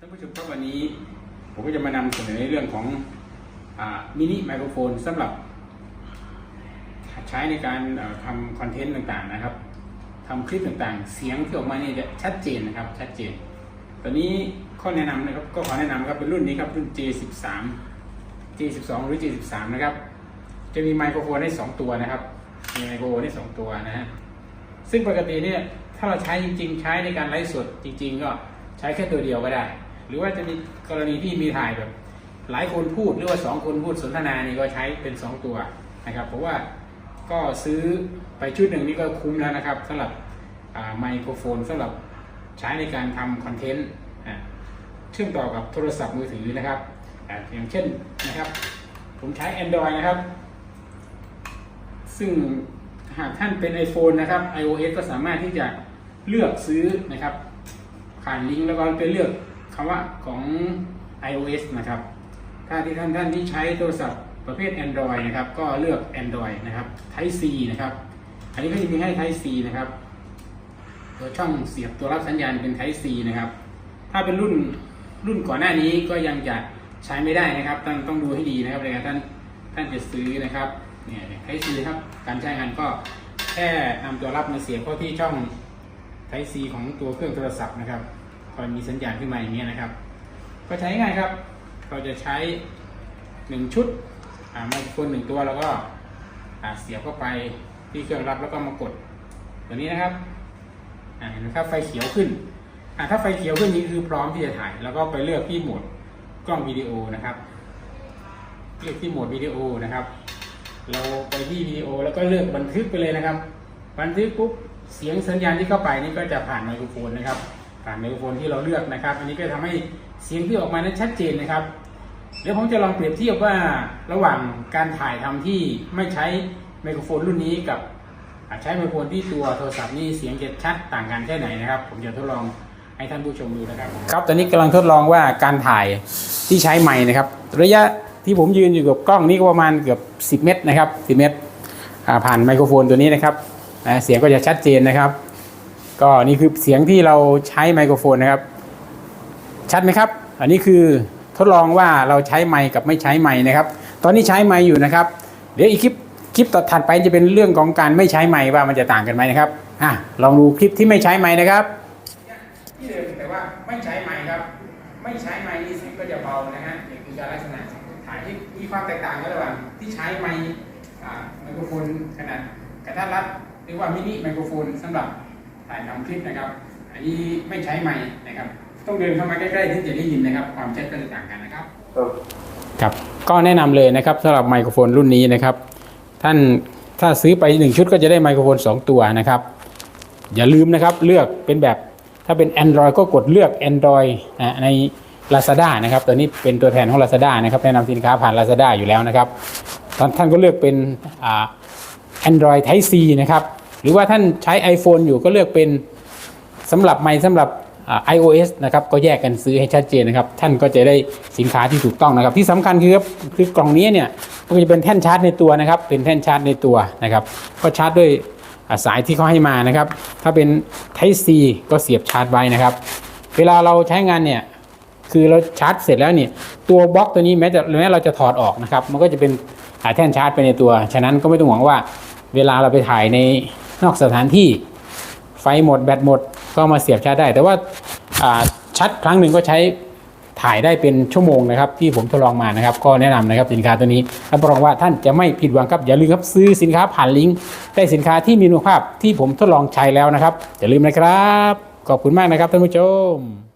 ท่านผู้ชมครับวันนี้ผมก็จะมานำเสนอในเรื่องของมินิไมโครโฟนสำหรับใช้ในการทำคอนเทนต์ต่างๆนะครับทำคลิปต่างๆ เสียงที่ออกมาเนี่ยจะชัดเจนนะครับชัดเจน ตอนนี้ข้อแนะนำนะครับก็ขอแนะนำครับเป็นรุ่นนี้ครับรุ่น J13 J12 หรือ J13 นะครับ จะมีไมโครโฟนได้สองตัวนะครับ มีไมโครโฟนได้สองตัวนะฮะซึ่งปกติเนี่ยถ้าเราใช้จริง ๆ ใช้ในการไลฟ์สดจริง ๆ ก็ใช้แค่ตัวเดียวก็ได้ หรือว่าจะมีกรณีที่มีถ่ายแบบ หลายคนพูดหรือว่าสองคนพูดสนทนานี่ก็ใช้เป็นสองตัวนะครับ เพราะว่าก็ซื้อไปชุดหนึ่งนี่ก็คุ้มแล้วนะครับสำหรับไมโครโฟนสำหรับใช้ในการทำคอนเทนต์เชื่อมต่อกับโทรศัพท์มือถือนะครับออย่างเช่นนะครับ ผมใช้ Android นะครับ ซึ่งหากท่านเป็น iPhone นะครับ iOS ก็สามารถที่จะเลือกซื้อนะครับผ่านลิงก์แล้วก็ไปเลือก คำว่าของ iOS นะครับ ถ้าที่ท่านท่านที่ใช้โทรศัพท์ประเภท Android นะครับ ก็เลือก Android นะครับ Type C นะครับ อันนี้ก็จะมีให้ Type C นะครับตัวช่องเสียบตัวรับสัญญาณเป็น Type C นะครับ ถ้าเป็นรุ่นรุ่นก่อนหน้านี้ก็ยังจะใช้ไม่ได้นะครับ ต้องต้องดูให้ดีนะครับในการท่านท่านจะซื้อนะครับเนี่ยไทซีครับ การใช้งานก็แค่นำตัวรับมาเสียบเข้าที่ช่องไทซีของตัวเครื่องโทรศัพท์นะครับ พอมีสัญญาณขึ้นมาอย่างเงี้นะครับ ก็ใช้ง่ายครับ เราจะใช้หนึ่งชุดอ่าไมโครโฟนหนึ่งตัวแล้วก็เสียบเข้าไปที่เครื่องรับแล้วก็มากดตัวนี้นะครับเห็นไหมครับไฟเขียวขึ้นถ้าไฟเขียวขึ้นนี้คือพร้อมที่จะถ่าย แล้วก็ไปเลือกที่โหมดกล้องวิดีโอนะครับ เลือกที่โหมดวิดีโอนะครับ เราไปที่วิดีโอแล้วก็เลือกบันทึกไปเลยนะครับ บันทึกปุ๊บเสียงสัญญาณที่เข้าไปนี่ก็จะผ่านไมโครโฟนนะครับ ผ่านไมโครโฟนที่เราเลือกนะครับ อันนี้ก็ทำให้เสียงที่ออกมานั้นชัดเจนนะครับเดี๋ยวผมจะลองเปรียบเทียบว่าระหว่างการถ่ายทำที่ไม่ใช้ไมโครโฟนรุ่นนี้กับใช้ไมโครโฟนที่ตัวโทรศัพท์นี่เสียงจะชัดต่างกันแค่ไหนนะครับ ผมจะทดลองให้ท่านผู้ชมดูนะครับครับตอนนี้กำลังทดลองว่าการถ่ายที่ใช้ไม้นะครับ ระยะที่ผมยืนอยู่กับกล้องนี่ก็ประมาณเกือบ 10 เมตรนะครับ 10 เมตรผ่านไมโครโฟนตัวนี้นะครับเสียงก็จะชัดเจนนะครับ ก็นี่คือเสียงที่เราใช้ไมโครโฟนนะครับ ชัดไหมครับ อันนี้คือทดลองว่าเราใช้ไมค์กับไม่ใช้ไมค์นะครับ ตอนนี้ใช้ไมค์อยู่นะครับ เดี๋ยวอีกคลิปคลิปต่อถัดไปจะเป็นเรื่องของการไม่ใช้ไมค์ว่ามันจะต่างกันไหมนะครับอะลองดูคลิปที่ไม่ใช้ไมค์นะครับที่เดิมแต่ว่าไม่ใช้ไมค์ครับ ไม่ใช้ไมค์นี่เสียงก็จะเบานะฮะนี่คือการลักษณะถ่ายที่มีความแตกต่างกันระหว่างที่ใช้ไมค์ไมโครโฟนขนาดกระทัดรัดหรือว่ามินิไมโครโฟนสำหรับ ถ่ายทำคลิปนะครับ อันนี้ไม่ใช้ไมค์นะครับ ต้องเดินเข้ามาใกล้ๆถึงจะได้ยินนะครับ ความชัดก็จะต่างกันนะครับครับก็แนะนำเลยนะครับสำหรับไมโครโฟนรุ่นนี้นะครับ ท่านถ้าซื้อไป 1 ชุดก็จะได้ไมโครโฟน 2 ตัวนะครับ อย่าลืมนะครับเลือกเป็นแบบถ้าเป็น Android ก็กดเลือก Android นะใน Lazada นะครับตัวนี้เป็นตัวแทนของ Lazada นะครับแนะนำสินค้าผ่าน Lazada อยู่แล้วนะครับท่านก็เลือกเป็นอ่า Android Type C นะครับ หรือว่าท่านใช้ iPhone อยู่ก็เลือกเป็นสำหรับไมค์สำหรับอ่า iOS นะครับก็แยกกันซื้อให้ชัดเจนนะครับ ท่านก็จะได้สินค้าที่ถูกต้องนะครับ ที่สำคัญคือคือกล่องนี้เนี่ยก็จะเป็นแท่นชาร์จในตัวนะครับ เป็นแท่นชาร์จในตัวนะครับ ก็ชาร์จด้วยสายที่เขาให้มานะครับ ถ้าเป็น Type C ก็เสียบชาร์จไว้นะครับ เวลาเราใช้งานเนี่ยคือเราชาร์จเสร็จแล้วเนี่ยตัวบล็อกตัวนี้แม้จะแม้เราจะถอดออกนะครับ มันก็จะเป็นแท่นชาร์จไปในตัว ฉะนั้นก็ไม่ต้องหวังว่าเวลาเราไปถ่ายใน นอกสถานที่ไฟหมดแบตหมดก็มาเสียบชาร์จได้ แต่ว่าชัดครั้งหนึ่งก็ใช้ถ่ายได้เป็นชั่วโมงนะครับที่ผมทดลองมานะครับ ก็แนะนำนะครับสินค้าตัวนี้รับรองว่าท่านจะไม่ผิดหวังครับอย่าลืมครับซื้อสินค้าผ่านลิงก์ได้สินค้าที่มีคุณภาพที่ผมทดลองใช้แล้วนะครับอย่าลืมนะครับ ขอบคุณมากนะครับท่านผู้ชม